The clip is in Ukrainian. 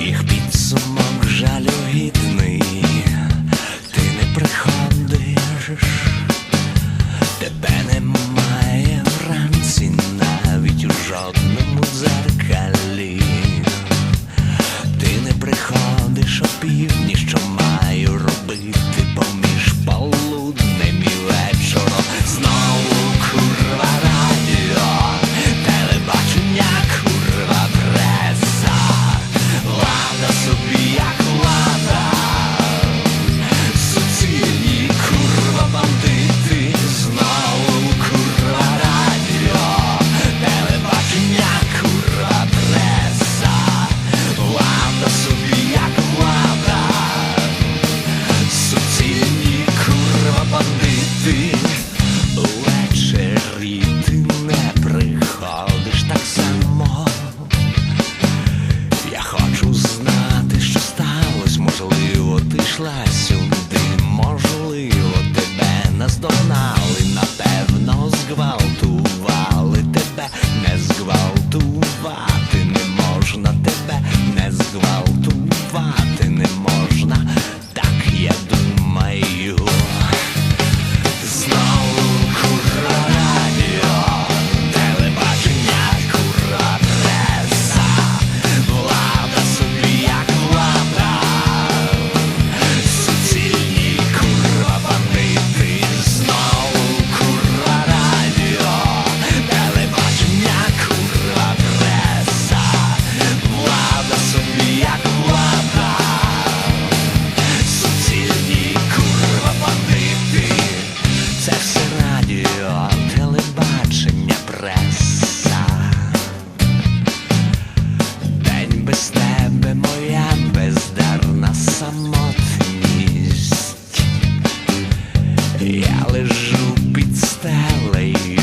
їх підсумок жалюгідний. прийшла сюди, можливо, тебе наздогнали, напевно, згвал. Я лежу під стелею,